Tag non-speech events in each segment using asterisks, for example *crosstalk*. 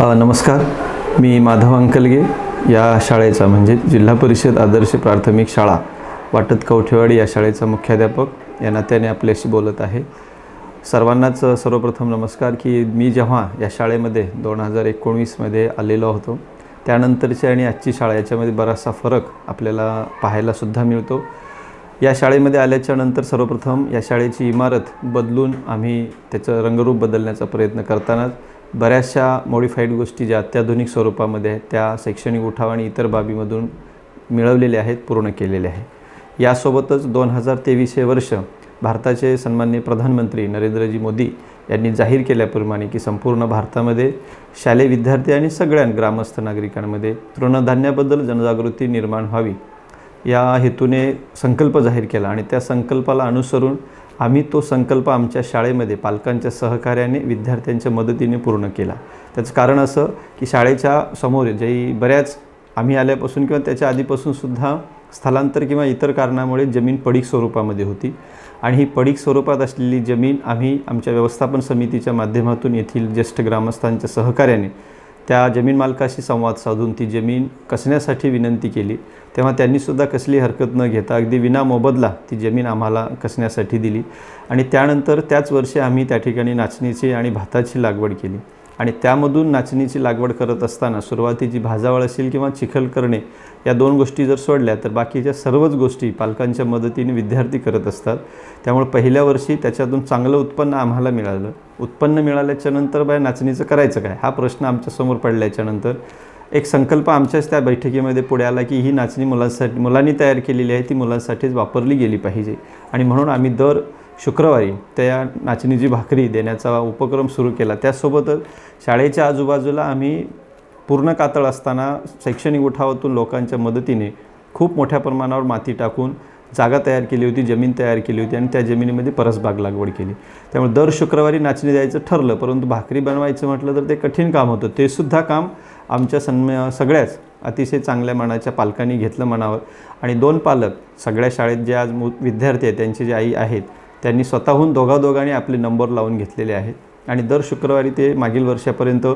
नमस्कार. मी माधव अंकलगे या शाळेचा म्हणजे जिल्हा परिषद आदर्श प्राथमिक शाळा वाटत कवठेवाडी या शाळेचा मुख्याध्यापक या नात्याने आपल्याशी बोलत आहे. सर्वांनाच सर्वप्रथम नमस्कार की मी जेव्हा या शाळेमध्ये दोन हजार एकोणवीसमध्ये आलेलो होतो त्यानंतरची आणि आजची शाळा याच्यामध्ये बराचसा फरक आपल्याला पाहायलासुद्धा मिळतो. या शाळेमध्ये आल्याच्यानंतर सर्वप्रथम या शाळेची इमारत बदलून आम्ही त्याचं रंगरूप बदलण्याचा प्रयत्न करतानाच बऱ्याचशा मॉडिफाईड गोष्टी ज्या अत्याधुनिक स्वरूपामध्ये आहेत त्या शैक्षणिक उठाव आणि इतर बाबीमधून मिळवलेल्या आहेत पूर्ण केलेल्या आहे यासोबतच दोन हजार तेवीस हे वर्ष भारताचे सन्माननीय प्रधानमंत्री नरेंद्रजी मोदी यांनी जाहीर केल्याप्रमाणे की संपूर्ण भारतामध्ये शालेय विद्यार्थी आणि सगळ्या ग्रामस्थ नागरिकांमध्ये तृणधान्याबद्दल जनजागृती निर्माण व्हावी या हेतूने संकल्प जाहीर केला आणि त्या संकल्पाला अनुसरून आम्ही तो संकल्प आमच्या शाळेमध्ये पालकांच्या सहकार्याने विद्यार्थ्यांच्या मदतीने पूर्ण केला. त्याचं कारण असं की शाळेच्या समोर जे बऱ्याच आम्ही आल्यापासून किंवा त्याच्या आधीपासून सुद्धा स्थलांतर किंवा इतर कारणामुळे जमीन पडीक स्वरूपामध्ये होती. आणि ही पडीक स्वरूपात असलेली जमीन आम्ही आमच्या व्यवस्थापन समितीच्या माध्यमातून येथील ज्येष्ठ ग्रामस्थांच्या सहकार्याने त्या जमीन मालकाशी संवाद साधून ती जमीन कसण्यासाठी विनंती केली. तेव्हा त्यांनीसुद्धा कसली हरकत न घेता अगदी विना मोबदला ती जमीन आम्हाला कसण्यासाठी दिली. आणि त्यानंतर त्याच वर्षी आम्ही त्या ठिकाणी नाचणीची आणि भाताची लागवड केली. आणि त्यामधून नाचणीची लागवड करत असताना सुरुवातीची भाजावळ असेल किंवा चिखल करणे या दोन गोष्टी जर सोडल्या तर बाकीच्या सर्वच गोष्टी पालकांच्या मदतीने विद्यार्थी करत असतात. त्यामुळे पहिल्या वर्षी त्याच्यातून चांगलं उत्पन्न आम्हाला मिळालं. उत्पन्न मिळाल्याच्या नंतर बाय नाचणीचं करायचं काय? हा प्रश्न आमच्यासमोर पडल्याच्यानंतर एक संकल्प आमच्याच त्या बैठकीमध्ये पुढे आला की ही नाचणी मुलांसाठी मुलांनी तयार केलेली आहे ती मुलांसाठीच वापरली गेली पाहिजे. आणि म्हणून आम्ही दर शुक्रवारी त्या नाचणीची भाकरी देण्याचा उपक्रम सुरू केला. त्यासोबतच शाळेच्या आजूबाजूला आम्ही पूर्ण कातळ असताना शैक्षणिक उठावातून लोकांच्या मदतीने खूप मोठ्या प्रमाणावर माती टाकून जागा तयार केली होती जमीन तयार केली होती आणि त्या जमिनीमध्ये परसबाग लागवड केली. त्यामुळे दर शुक्रवारी नाचणी द्यायचं ठरलं परंतु भाकरी बनवायचं म्हटलं तर ते कठीण काम होतं. ते सुद्धा काम आमच्या सन्म सगळ्याच अतिशय चांगल्या मनाच्या पालकांनी घेतलं मनावर आणि दोन पालक सगळ्या शाळेत जे आज मु विद्यार्थी आहेत त्यांचे जे आई आहेत त्यांनी स्वतःहून दोघादोघांनी आपले नंबर लावून घेतलेले आहेत. आणि दर शुक्रवारी ते मागील वर्षापर्यंत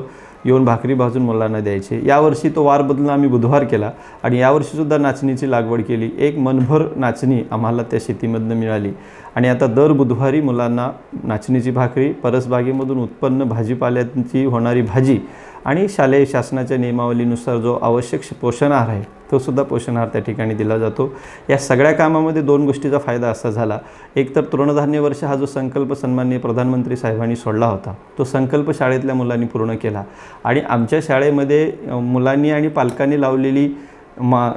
येऊन भाकरी भाजून मुलांना द्यायचे. यावर्षी तो वार बदलून आम्ही बुधवार केला आणि यावर्षीसुद्धा नाचणीची लागवड केली. एक मनभर नाचणी आम्हाला त्या शेतीमधनं मिळाली. आणि आता दर बुधवारी मुलांना नाचणीची भाकरी परसबागेमधून उत्पन्न भाजीपाल्याची होणारी भाजी आणि शालेय शासनाच्या नियमावलीनुसार जो आवश्यक पोषण आहार आहे तो सुद्धा पोषण आहार त्या ठिकाणी दिला जातो. या सगळ्या कामामध्ये दोन गोष्टीचा फायदा असा झाला. एक तर तृणधान्य वर्ष हा जो संकल्प सन्माननीय प्रधानमंत्री साहेबांनी सोडला होता तो संकल्प शाळेतल्या मुलांनी पूर्ण केला. आणि आमच्या शाळेमध्ये मुलांनी आणि पालकांनी लावलेली मा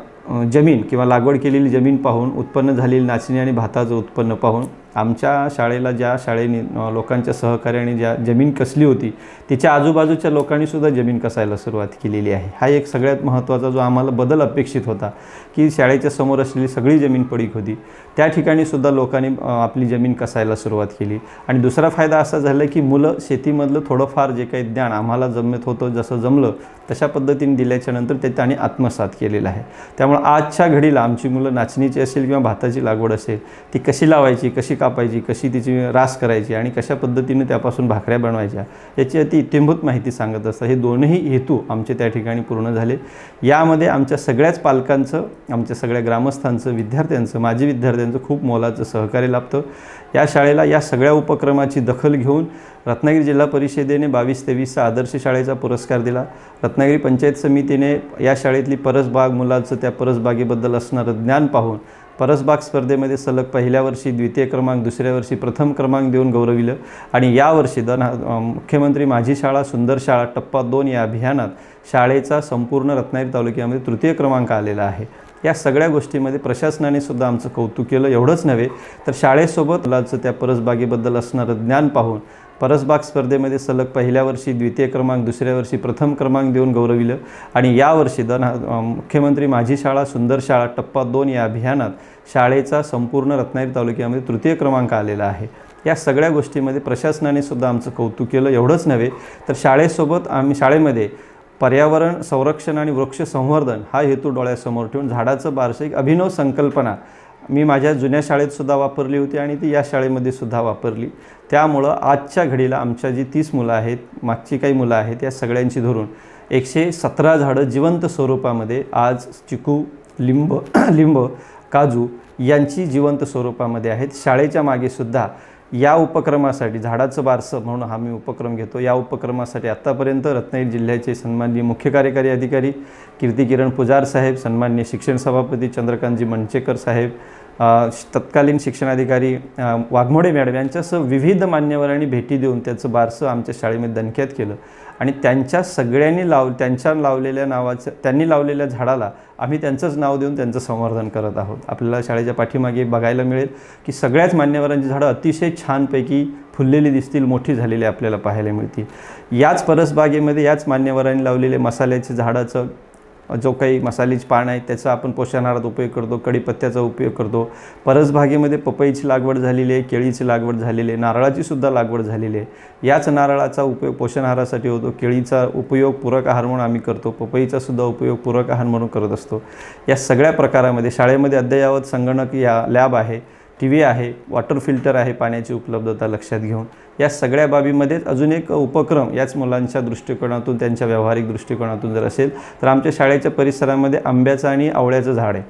जमीन किंवा लागवड केलेली जमीन पाहून उत्पन्न झालेली नाचणी आणि भाताचं उत्पन्न पाहून आमच्या शाळेला ज्या शाळेने लोकांच्या सहकार्याने ज्या जमीन कसली होती तिच्या आजूबाजूच्या लोकांनी सुद्धा जमीन कसायला सुरुवात केलेली आहे. हा एक सगळ्यात महत्त्वाचा जो आम्हाला बदल अपेक्षित होता की शाळेच्या समोर असलेली सगळी जमीन पडीक होती. त्या ठिकाणी सुद्धा लोकांनी आपली जमीन कसायला सुरुवात केली. आणि दुसरा फायदा असा झाला की मुलं शेतीमधलं थोडंफार जे काही ज्ञान आम्हाला जमत होतं जसं जमलं तशा पद्धतीने दिल्याच्या नंतर ते त्याने आत्मसात केलेलं आहे. त्यामुळे आजच्या घडीला आमची मुलं नाचणीची असेल किंवा भाताची लागवड असेल ती कशी लावायची कशी कापायची कशी तिची रास करायची आणि कशा पद्धतीने त्यापासून भाकऱ्या बनवायच्या याची अति इत्यंभूत माहिती सांगत असतात. हे दोनही हेतू आमचे त्या ठिकाणी पूर्ण झाले. यामध्ये आमच्या सगळ्याच पालकांचं आमच्या सगळ्या ग्रामस्थांचं विद्यार्थ्यांचं माजी विद्यार्थ्यांचं खूप मोलाचं सहकार्य लाभतं. या शाळेला या सगळ्या उपक्रमाची दखल घेऊन रत्नागिरी जिल्हा परिषदेने बावीस तेवीसचा आदर्श शाळेचा पुरस्कार दिला. रत्नागिरी पंचायत समितीने या शाळेतली परसबाग मुलाचं त्या परसबागेबद्दल असणारं ज्ञान पाहून परसबाग स्पर्धेमध्ये सलग पहिल्या वर्षी द्वितीय क्रमांक दुसऱ्या वर्षी प्रथम क्रमांक देऊन गौरविलं. आणि यावर्षी दन मुख्यमंत्री माझी शाळा सुंदर शाळा टप्पा दोन या अभियानात शाळेचा संपूर्ण रत्नागिरी तालुक्यामध्ये तृतीय क्रमांक आलेला आहे. या सगळ्या गोष्टीमध्ये प्रशासनाने सुद्धा आमचं कौतुक केलं एवढंच नव्हे तर शाळेसोबत मुलाचं त्या परसबागेबद्दल असणारं ज्ञान पाहून परसबाग स्पर्धेमध्ये सलग पहिल्या वर्षी द्वितीय क्रमांक दुसऱ्या वर्षी प्रथम क्रमांक देऊन गौरविलं आणि यावर्षी दन मुख्यमंत्री माझी शाळा सुंदर शाळा टप्पा दोन या अभियानात शाळेचा संपूर्ण रत्नागिरी तालुक्यामध्ये तृतीय क्रमांक आलेला आहे. या सगळ्या गोष्टीमध्ये प्रशासनाने सुद्धा आमचं कौतुक केलं एवढंच नव्हे तर शाळेसोबत आम्ही शाळेमध्ये पर्यावरण संरक्षण आणि वृक्ष संवर्धन हा हेतू डोळ्यासमोर ठेवून झाडाचं बारसं एक अभिनव संकल्पना मी माझ्या जुन्या शाळेतसुद्धा वापरली होती आणि ती या शाळेमध्ये सुद्धा वापरली. त्यामुळं आजच्या घडीला आमच्या जी तीस मुलं आहेत मागची काही मुलं आहेत या सगळ्यांची धरून एकशे सतरा झाडं जिवंत स्वरूपामध्ये आज चिकू लिंब *clears throat* लिंब काजू यांची जिवंत स्वरूपामध्ये आहेत. शाळेच्या मागेसुद्धा या उपक्रमासाठी झाडाचं बारसं म्हणून हा मी उपक्रम घेतो. या उपक्रमासाठी आत्तापर्यंत रत्नागिरी जिल्ह्याचे सन्माननीय मुख्य कार्यकारी अधिकारी कीर्ती किरण पुजार साहेब सन्माननीय शिक्षण सभापती चंद्रकांतजी मणचेकर साहेब तत्कालीन शिक्षणाधिकारी वाघमोडे मॅडम यांच्यासह विविध मान्यवरांनी भेटी देऊन त्याचं बारसं आमच्या शाळेमध्ये दणक्यात केलं. आणि त्यांच्या सगळ्यांनी लाव त्यांच्या लावलेल्या नावाचं त्यांनी लावलेल्या झाडाला आम्ही त्यांचंच नाव देऊन त्यांचं संवर्धन करत आहोत. आपल्याला शाळेच्या पाठीमागे बघायला मिळेल की सगळ्याच मान्यवरांची झाडं अतिशय छानपैकी फुललेली दिसतील मोठी झालेली आपल्याला पाहायला मिळतील. याच परसबागेमध्ये याच मान्यवरांनी लावलेले मसाल्याचे झाडाचं जो काही मसाल्याची पान आहे त्याचा आपण पोषणाहारात उपयोग करतो कढीपत्त्याचा उपयोग करतो. परसबागेमध्ये पपईची लागवड झालेली आहे केळीची लागवड झालेली आहे नारळाची सुद्धा लागवड झालेली आहे. याच नारळाचा उपयोग पोषणाहारासाठी होतो. केळीचा उपयोग पूरक आहार म्हणून आम्ही करतो. पपईचा सुद्धा उपयोग पूरक आहार म्हणून करत असतो. या सगळ्या प्रकारामध्ये शाळेमध्ये अद्ययावत संगणक या लॅब आहे टी व्ही आहे वॉटर फिल्टर आहे पाण्याची उपलब्धता लक्षात घेऊन. या सगळ्या बाबीमध्येच अजून एक उपक्रम याच मुलांच्या दृष्टिकोनातून त्यांच्या व्यावहारिक दृष्टिकोनातून जर असेल तर आमच्या शाळेच्या परिसरामध्ये आंब्याचं आणि आवळ्याचं झाड आहे.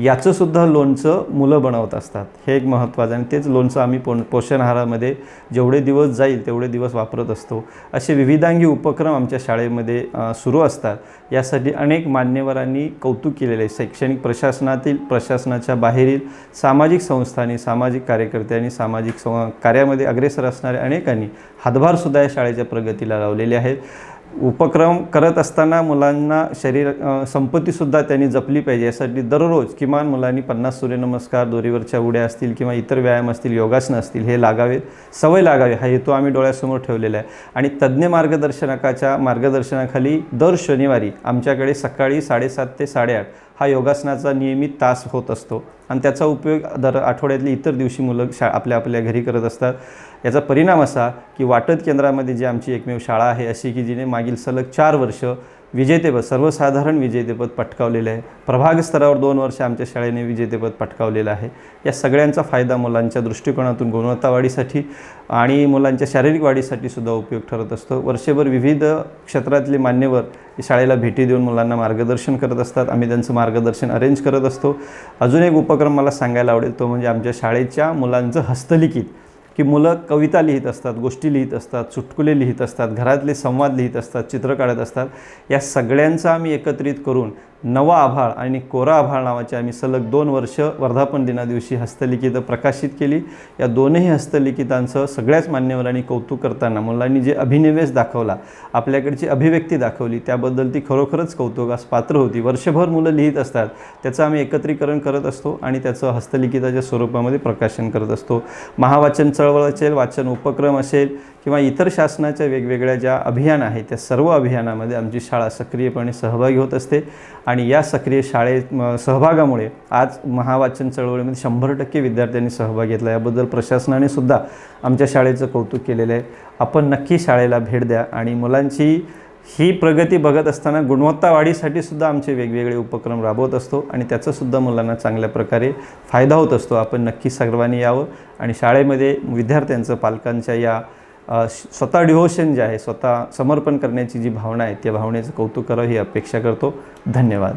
याचंसुद्धा लोणचं मुलं बनवत असतात. हे एक महत्त्वाचं आणि तेच लोणचं आम्ही पो पोषण आहारामध्ये जेवढे दिवस जाईल तेवढे दिवस वापरत असतो. असे विविधांगी उपक्रम आमच्या शाळेमध्ये सुरू असतात. यासाठी अनेक मान्यवरांनी कौतुक केलेले आहे. शैक्षणिक प्रशासनातील प्रशासनाच्या बाहेरील सामाजिक संस्थांनी सामाजिक कार्यकर्त्यांनी सामाजिक सं कार्यामध्ये अग्रेसर असणाऱ्या अनेकांनी हातभारसुद्धा या शाळेच्या प्रगतीला लावलेले आहेत. उपक्रम करत असताना मुलांना शरीर संपत्तीसुद्धा त्यांनी जपली पाहिजे. यासाठी दररोज किमान मुलांनी पन्नास सूर्यनमस्कार दोरीवरच्या उड्या असतील किंवा इतर व्यायाम असतील योगासनं असतील हे लागावेत सवय लागावी. हा हेतू आम्ही डोळ्यासमोर ठेवलेला आहे. आणि तज्ज्ञ मार्गदर्शनाकाच्या मार्गदर्शनाखाली दर शनिवारी आमच्याकडे सकाळी साडेसात ते साडेआठ हा योगासनाचा नियमित तास होत असतो. आणि त्याचा उपयोग दर आठवड्यातली इतर दिवशी मुलं शा आपल्या आपल्या घरी करत असतात. याचा परिणाम असा की वाटत केंद्रामध्ये जी आमची एकमेव शाळा आहे अशी की जिने मागील सलग चार वर्ष विजेतेपद सर्वसाधारण विजेतेपद पटकावलेलं आहे. प्रभाग स्तरावर दोन वर्ष आमच्या शाळेने विजेतेपद पटकावलेलं आहे. या सगळ्यांचा फायदा मुलांच्या दृष्टिकोनातून गुणवत्ता वाढीसाठी आणि मुलांच्या शारीरिक वाढीसाठी सुद्धा उपयोग ठरत असतो. वर्षभर विविध क्षेत्रातले मान्यवर शाळेला भेटी देऊन मुलांना मार्गदर्शन करत असतात. आम्ही त्यांचं मार्गदर्शन अरेंज करत असतो. अजून एक उपक्रम मला सांगायला आवडेल तो म्हणजे आमच्या शाळेच्या मुलांचं हस्तलिखित. की मुलं कविता लिहित असतात गोष्टी लिहित असतात चुटकुले लिहित असतात घरातले संवाद लिहित असतात चित्र काढत असतात. या सगळ्यांचा आम्ही एकत्रित करून नवा आभाळ आणि कोरा आभाळ नावाची आम्ही सलग दोन वर्ष वर्धापन दिनादिवशी हस्तलिखितं प्रकाशित केली. या दोनही हस्तलिखितांचं सगळ्याच मान्यवरांनी कौतुक करताना मुलांनी जे अभिनिवेश दाखवला आपल्याकडची अभिव्यक्ती दाखवली त्याबद्दल ती खरोखरच कौतुकास पात्र होती. वर्षभर मुलं लिहित असतात त्याचं आम्ही एकत्रीकरण करत असतो आणि त्याचं हस्तलिखिताच्या स्वरूपामध्ये प्रकाशन करत असतो. महावाचन चळवळ असेल वाचन उपक्रम असेल किंवा इतर शासनाच्या वेगवेगळ्या ज्या अभियान आहेत त्या सर्व अभियानामध्ये आमची शाळा सक्रियपणे सहभागी होत असते. आणि या सक्रिय शाळेत सहभागामुळे आज महावाचन चळवळीमध्ये शंभर टक्के विद्यार्थ्यांनी सहभाग घेतला. याबद्दल प्रशासनाने सुद्धा आमच्या शाळेचं कौतुक केलेलं आहे. आपण नक्की शाळेला भेट द्या आणि मुलांची ही प्रगती बघत असताना गुणवत्ता वाढीसाठी सुद्धा आमचे वेगवेगळे उपक्रम राबवत असतो आणि त्याचासुद्धा मुलांना चांगल्या प्रकारे फायदा होत असतो. आपण नक्की सर्वांनी यावं आणि शाळेमध्ये विद्यार्थ्यांचं पालकांच्या या स्वतः डिव्होशन जे आहे स्वतः समर्पण करण्याची जी भावना आहे त्या भावनेचं कौतुक करावं ही अपेक्षा करतो. धन्यवाद.